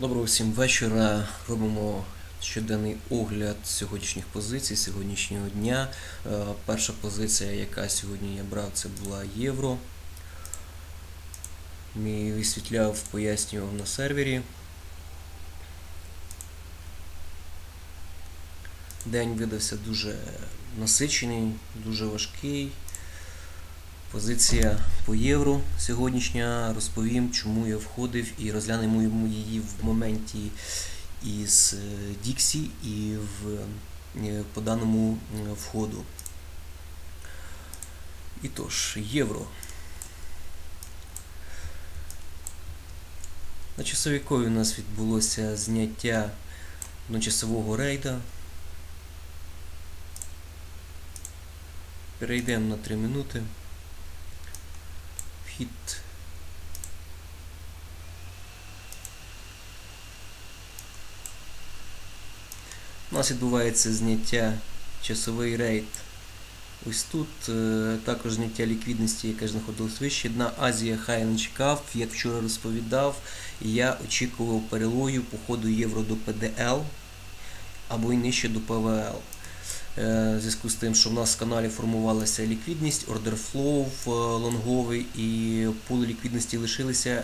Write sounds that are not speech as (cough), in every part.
Доброго всім вечора. Робимо щоденний огляд сьогоднішніх позицій, сьогоднішнього дня. Е, Перша позиція, яка сьогодні я брав, це була євро. Мій висвітляв, пояснював на сервері. День видався дуже насичений, дуже важкий. Позиція по євро сьогоднішня. Розповім, чому я входив і розглянемо її в моменті із е, Діксі і в, е, по даному е, входу. І тож, євро. На часовікові у нас відбулося зняття одночасового рейда. Перейдемо на 3 минути. Вхід. У нас відбувається зняття часовий рейд. Ось тут е, також зняття ліквідності, яке знаходилось вище. Дна Азія хай не чекав, як вчора розповідав, я очікував перелою по ходу євро до ПДЛ або й нижче до ПВЛ. Е, В зв'язку з тим, що в нас в каналі формувалася ліквідність, ордер флоу е, лонговий і пули ліквідності лишилися.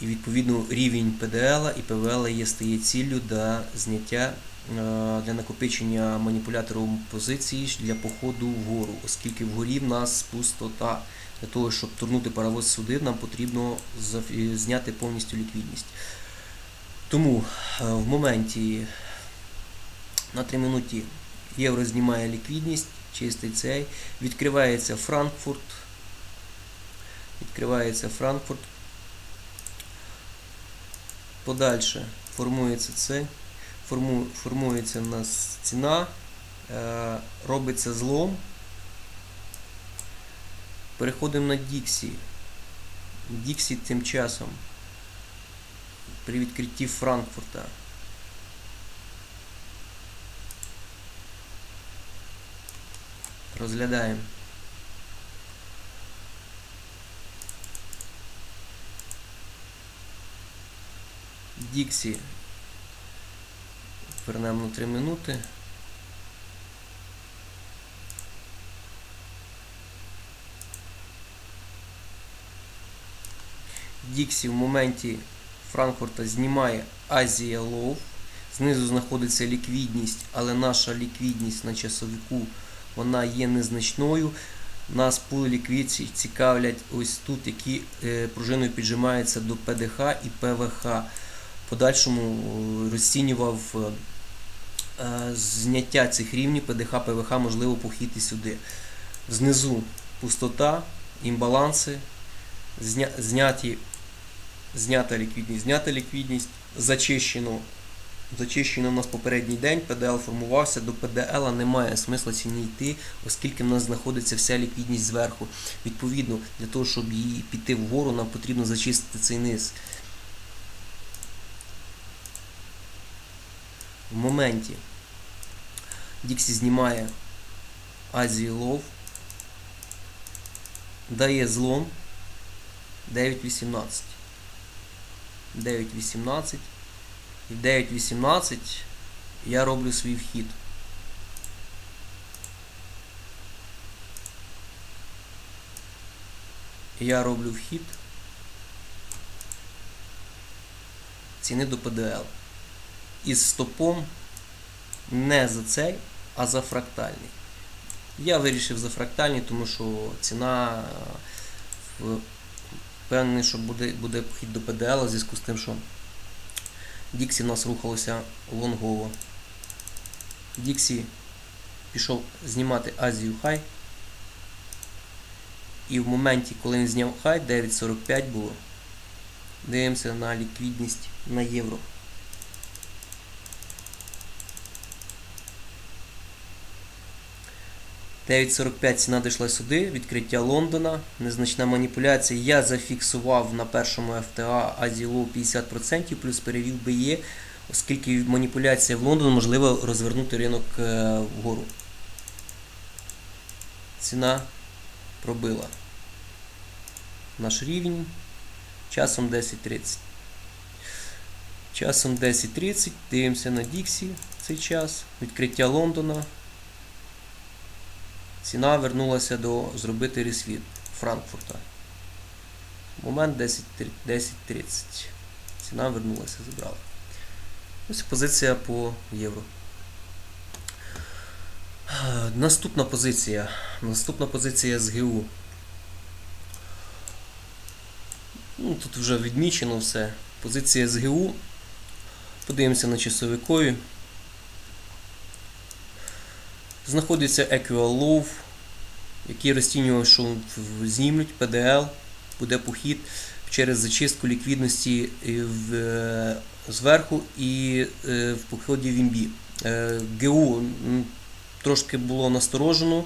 І відповідно рівень ПДЛ і ПВЛ є стає ціллю для зняття е, для накопичення маніпулятором позиції для походу вгору, оскільки вгорі в нас пустота. Для того, щоб турнути паровоз сюди, нам потрібно зняти повністю ліквідність. Тому в моменті на 3 минуті євро знімає ліквідність, чистий цей, відкривається Франкфурт. Відкривається Франкфурт. Подальше формується це, форму, формується в нас ціна, е, робиться злом. Переходимо на Діксі. Діксі тим часом при відкритті Франкфурта. Розглядаємо. Діксі. Вернемо на 3 минути. Діксі в моменті Франкфурта знімає Азія Лоу. Знизу знаходиться ліквідність, але наша ліквідність на часовику вона є незначною. Нас пули ліквідці цікавлять ось тут, які е, пружиною піджимаються до ПДХ і ПВХ. Подальшому е, розцінював е, зняття цих рівнів ПДХ, ПВХ, можливо, похід і сюди. Знизу пустота, імбаланси, зня, зняті, знята ліквідність, знята ліквідність, зачищено Зачищено у нас попередній день, ПДЛ формувався, до ПДЛ немає смисла ціні йти, оскільки в нас знаходиться вся ліквідність зверху. Відповідно, для того, щоб її піти вгору, нам потрібно зачистити цей низ. В моменті Діксі знімає Азії Лов, дає злом 9.18. 9.18. І в 9.18 я роблю свій вхід. Я роблю вхід ціни до ПДЛ. Із стопом не за цей, а за фрактальний. Я вирішив за фрактальний, тому що ціна е, впевнений, що буде, буде вхід до ПДЛ у зв'язку з тим, що Діксі в нас рухалося лонгово. Діксі пішов знімати Азію Хай. І в моменті, коли він зняв хай, 9.45 було. Дивимося на ліквідність на євро. «9.45 ціна дійшла сюди, відкриття Лондона, незначна маніпуляція. Я зафіксував на першому FTA Азілу 50%, плюс перевів BE, оскільки маніпуляція в Лондон можливо розвернути ринок е, вгору. Ціна пробила наш рівень часом 10.30. Часом 10.30. Дивимося на Діксі цей час. Відкриття Лондона. Ціна вернулася до зробити ресвіт Франкфурта. Момент 10.30. 10.30. Ціна вернулася, забрала. Ось позиція по євро. Наступна позиція. Наступна позиція з ГУ. Ну, тут вже відмічено все. Позиція з ГУ. Подивимося на часовикові. Знаходиться Equal який розцінював, що знімуть PDL, буде похід через зачистку ліквідності в, е, зверху і е, в поході в імбі. Е, ГУ трошки було насторожено,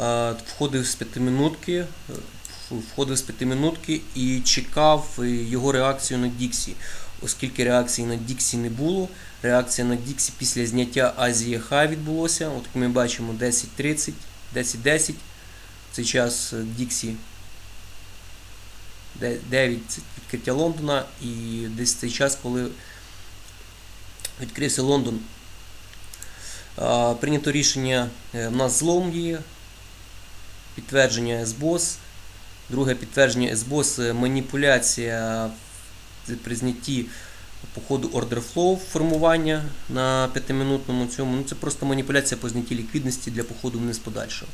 е, входив з п'ятиминутки, е, входив з п'ятиминутки і чекав е, його реакцію на Діксі. Оскільки реакції на Діксі не було, реакція на Діксі після зняття Азії Хай відбулося. От ми бачимо 10.30, 10.10. В цей час е, Діксі 9 це відкриття Лондона і десь цей час, коли відкрився Лондон. Прийнято рішення, е, в нас злом є, підтвердження СБОС. Друге підтвердження СБОС е, маніпуляція при знятті по ходу order flow формування на п'ятиминутному цьому. Ну, це просто маніпуляція по знятті ліквідності для походу вниз подальшого.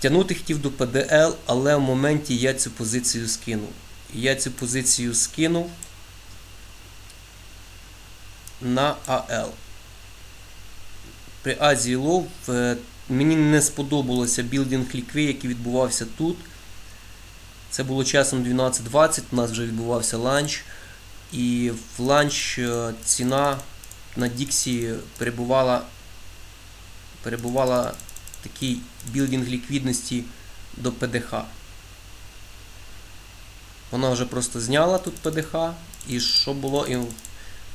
Тягнути хотів до PDL, але в моменті я цю позицію скинув. Я цю позицію скинув на AL. При Азії Лов е, мені не сподобалося білдинг лікві, який відбувався тут. Це було часом 12.20, у нас вже відбувався ланч. І в ланч е, ціна на Діксі перебувала, перебувала такий білдинг ліквідності до ПДХ. Вона вже просто зняла тут ПДХ, і що було і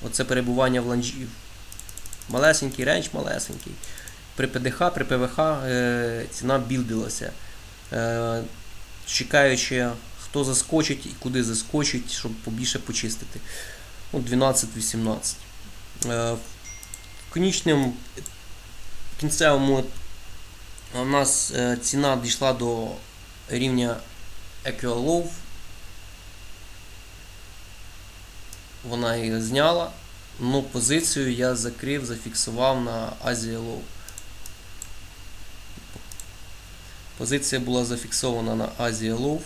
оце перебування в ланжі. Малесенький рейндж, малесенький. При ПДХ, при ПВХ е, ціна білдилася. Е, чекаючи, хто заскочить і куди заскочить, щоб побільше почистити. Ну, 12-18. Е, в конічному кінцевому у нас е, ціна дійшла до рівня Equal Low. Вона її зняла, але позицію я закрив, зафіксував на Asia Low. Позиція була зафіксована на Asia Low.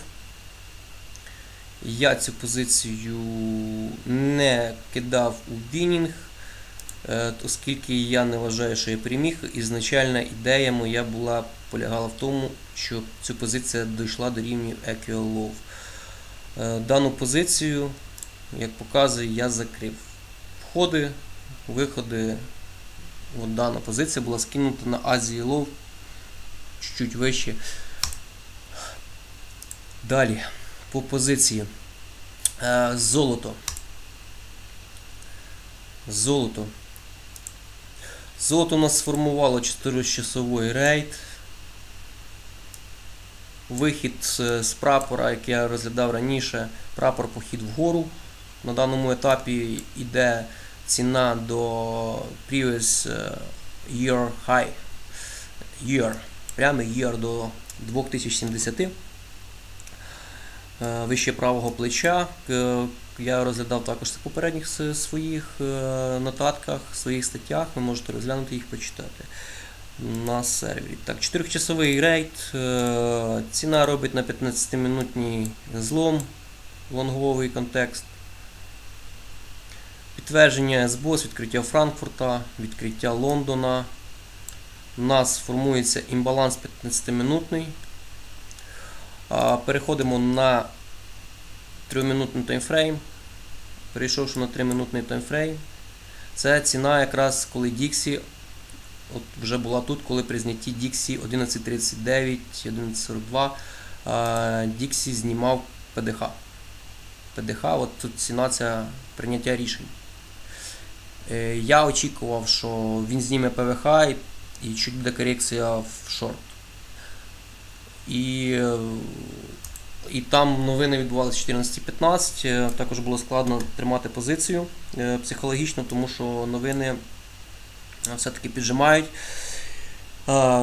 Я цю позицію не кидав у бінінг, е, оскільки я не вважаю, що я переміг. Ізначальна ідея моя була полягала в тому, що ця позиція дійшла до рівня Equal Low. Е, Дану позицію, як показує, я закрив. Входи, виходи. От дана позиція була скинута на Азії Low чуть вище. Далі, по позиції. Е, Золото. Золото. Золото у нас сформувало 4-часовий рейд. Вихід з, прапора, який я розглядав раніше, прапор похід вгору. На даному етапі йде ціна до previous е, year high. Year. Прямий year до 2070. Е, Вище правого плеча. Е, Я розглядав також в попередніх своїх е, нотатках, своїх статтях. Ви можете розглянути їх, почитати на сервері. Так, 4-часовий рейд. Ціна робить на 15-минутній злом, лонговий контекст. Підтвердження СБОС, відкриття Франкфурта, відкриття Лондона. У нас формується імбаланс 15-минутний. Переходимо на 3-минутний таймфрейм. Перейшовши на 3-минутний таймфрейм. Це ціна якраз коли Dixie от вже була тут, коли при знятті Dixie 11.39, 11.42 Dixie знімав ПДХ. ПДХ, от тут ціна це прийняття рішень. Е, Я очікував, що він зніме ПВХ і, і чуть буде корекція в шорт. І І там новини відбувалися 14.15. Е, Також було складно тримати позицію е, психологічно, тому що новини е, все-таки піджимають.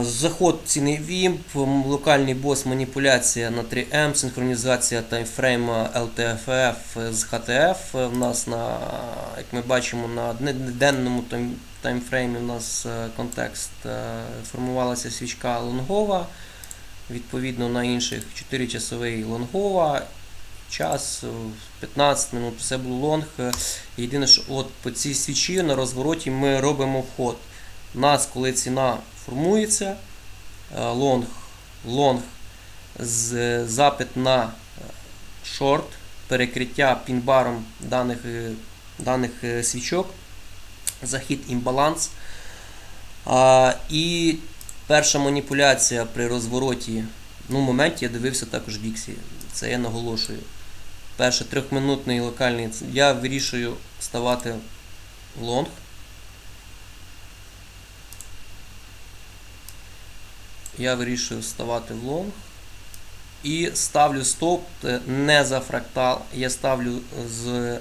Заход ціни вімп, локальний бос, маніпуляція на 3М, синхронізація таймфрейма LTFF з HTF. У нас на, як ми бачимо, на денному таймфреймі у нас е, контекст е, формувалася свічка лонгова. Відповідно на інших 4 часовий лонгова. Час е, 15 минут, все було лонг. Е, Єдине, що от по цій свічі на розвороті ми робимо вход. У нас, коли ціна формується, е, лонг, лонг з е, запит на е, шорт, перекриття пінбаром даних, е, даних е, свічок, захід імбаланс. А, і перша маніпуляція при розвороті. Ну, в моменті я дивився також Діксі. Це я наголошую. Перший трьохминутний локальний. Я вирішую ставати в лонг. Я вирішую ставати в лонг. І ставлю стоп е, не за фрактал. Я ставлю з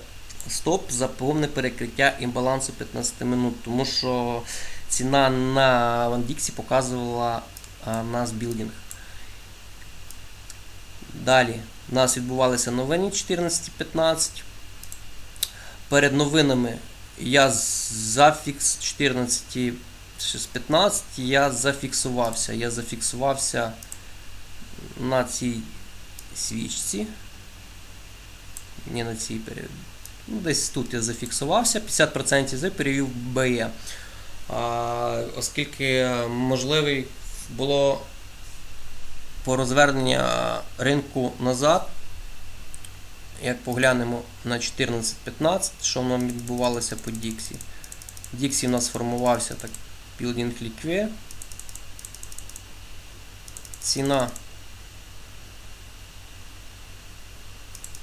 стоп за повне перекриття імбалансу 15 минут. Тому що ціна на Вандіксі показувала нас білдинг. Далі у нас відбувалися новини 14.15. Перед новинами я зафікс 14 з 15 я зафіксувався. Я зафіксувався на цій свічці. Не на цій період. Ну, десь тут я зафіксувався. 50% з перевів БЕ. Оскільки можливий було по розвернення ринку назад, як поглянемо на 14-15, що нам відбувалося по Діксі. Діксі у нас сформувався так Building Liquid. Ціна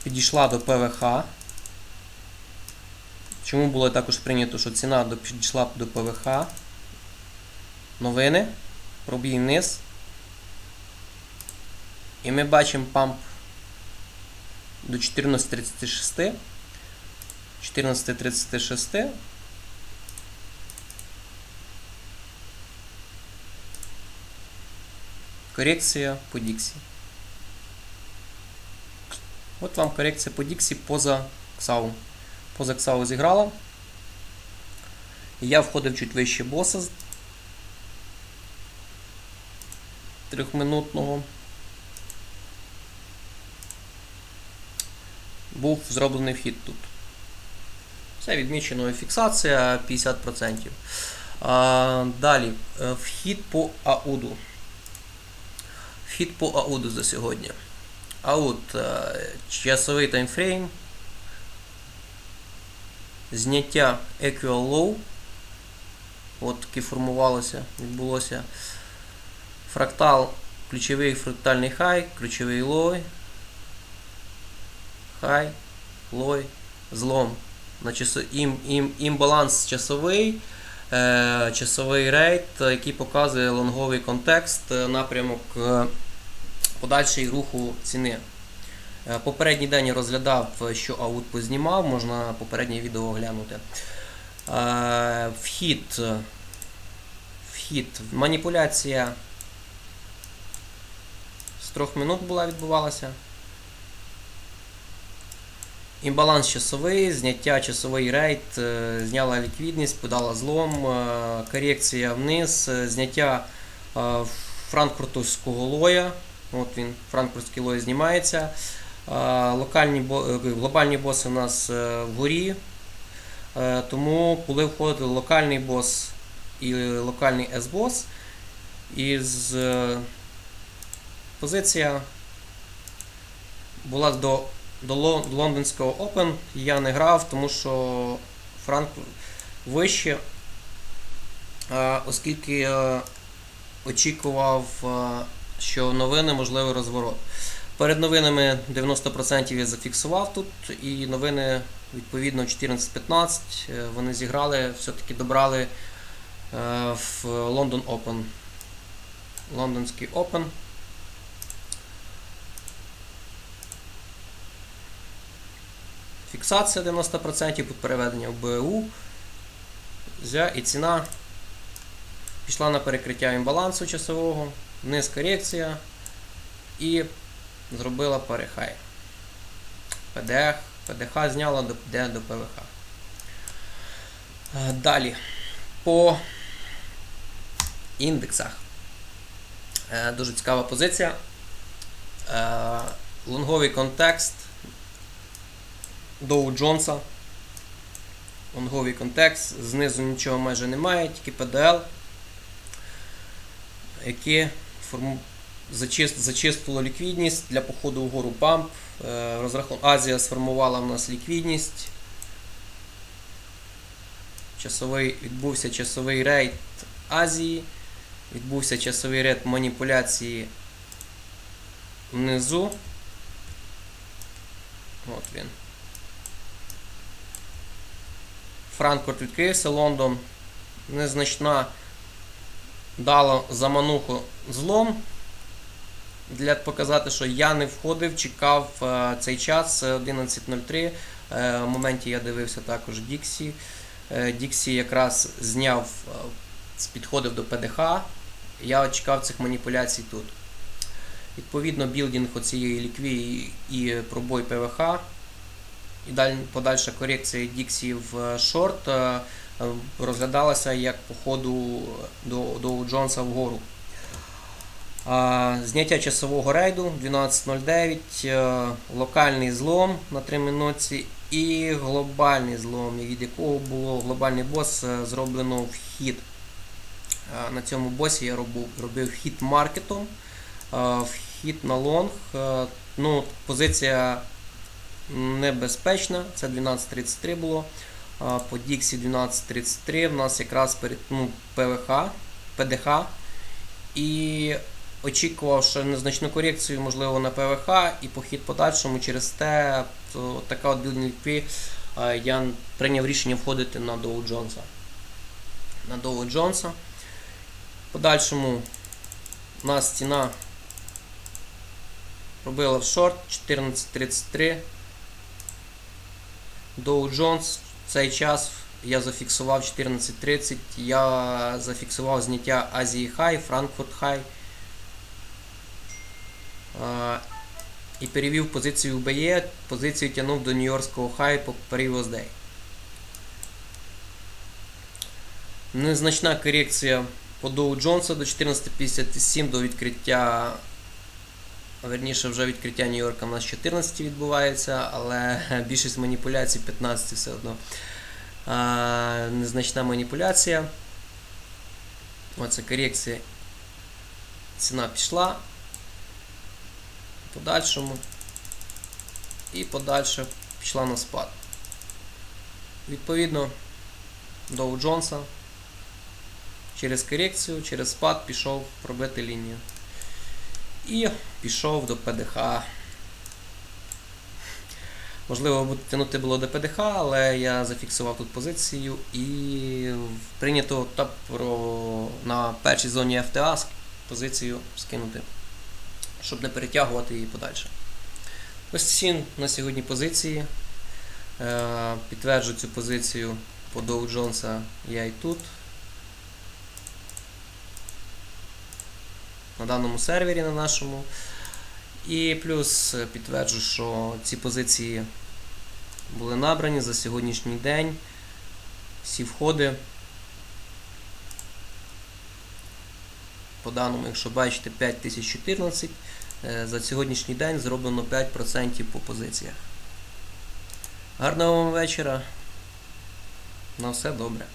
підійшла до ПВХ. Чому було також прийнято, що ціна підійшла до ПВХ? Новини. Пробій вниз. І ми бачимо памп до 14.36. 14.36. Корекція по Діксі. От вам корекція по Діксі поза Ксау. Поза Ксау зіграла. Я входив чуть вище боса трьохминутного. Був зроблений вхід тут. Все відмічено фіксація 50%. А, далі, е, вхід по ауду. Вхід по ауду за сьогодні. Аут е, часовий таймфрейм. Зняття Equal Low. От таки формувалося, відбулося. Фрактал, ключовий фрактальний хай, ключовий лой. Хай, лой, злом. На часо, ім, ім, імбаланс часовий, е, часовий рейд, який показує лонговий контекст, е, напрямок е, подальший руху ціни. Е, Попередній день я розглядав, що аут познімав, можна попереднє відео оглянути. Е, Вхід. Вхід. Маніпуляція з трьох минут була відбувалася. Імбаланс часовий, зняття часовий рейд, е, зняла ліквідність, подала злом, корекція вниз, зняття франкфуртовського лоя. От він, франкфуртський лой знімається. Локальні, е, глобальні боси у нас е, вгорі. Е, Тому коли входить локальний бос і локальний S-бос, із позиція була до, до лондонського Open. Я не грав, тому що Франк вище, оскільки очікував, що новини можливий розворот. Перед новинами 90% я зафіксував тут, і новини відповідно 14-15 е, вони зіграли, все-таки добрали е, в London Open. Лондонський Open. фіксація 90%, під переведення в БУ. І ціна пішла на перекриття імбалансу часового, вниз корекція і зробила перехай. ПДХ, ПДХ зняла до, де до ПВХ. Е, Далі. По індексах. Е, Дуже цікава позиція. Е, Лонговий контекст Доу Джонса. Лонговий контекст. Знизу нічого майже немає, тільки PDL, яке форму... зачист... зачистило ліквідність для походу вгору памп. Е, Розрахун... Азія сформувала в нас ліквідність. Часовий, відбувся часовий рейд Азії. Відбувся часовий рейд маніпуляції внизу. От він. Франкфурт відкрився, Лондон незначна дала замануху злом. Для показати, що я не входив, чекав е, цей час е, 11.03. Е, в моменті я дивився також Діксі. Е, Діксі якраз зняв, е, підходив до ПДХ. Я чекав цих маніпуляцій тут. Відповідно, білдинг оцієї ліквії і пробой ПВХ. І подальша корекція Діксі в шорт е, е, розглядалася як по ходу до, до Джонса вгору. Зняття часового рейду 12.09, е, локальний злом на 3 минуті і глобальний злом, від якого було глобальний бос е, зроблено вхід. Е, На цьому босі я робив, робив вхід маркетом, вхід на лонг. Ну, позиція небезпечна, це 12.33 було. По Діксі 12.33 в нас якраз перед ну, ПВХ, ПДХ. І очікував, що незначну корекцію, можливо, на ПВХ і похід подальшому через те, то така от білдинг лікві, я прийняв рішення входити на Доу Джонса. На Доу Джонса. Подальшому у нас ціна робила в шорт 14.33. Dow Jones в цей час я зафіксував 14.30, я зафіксував зняття Азії Хай, Франкфурт Хай. І перевів позицію в BE, позицію тягнув до Нью-Йоркського хай по Previous Day. Незначна корекція по Dow Jones до 14.57 до відкриття. Верніше, вже відкриття Нью-Йорка у нас 14 відбувається, але (laughs) більшість маніпуляцій 15 все одно. А, незначна маніпуляція. Оце корекція. Ціна пішла. Подальшому. І подальше пішла на спад. Відповідно, Доу Джонса через корекцію, через спад пішов пробити лінію. І пішов до ПДХ. Можливо, тягнути було до ПДХ, але я зафіксував тут позицію і прийнято на першій зоні ФТА позицію скинути, щоб не перетягувати її подальше. Ось ці на сьогодні позиції. Е, Підтверджу цю позицію по Dow Jones я і тут. на даному сервері на нашому. І плюс підтверджу, що ці позиції були набрані за сьогоднішній день. Всі входи. По даному, якщо бачите, 5014, за сьогоднішній день зроблено 5% по позиціях. Гарного вам вечора. На все добре.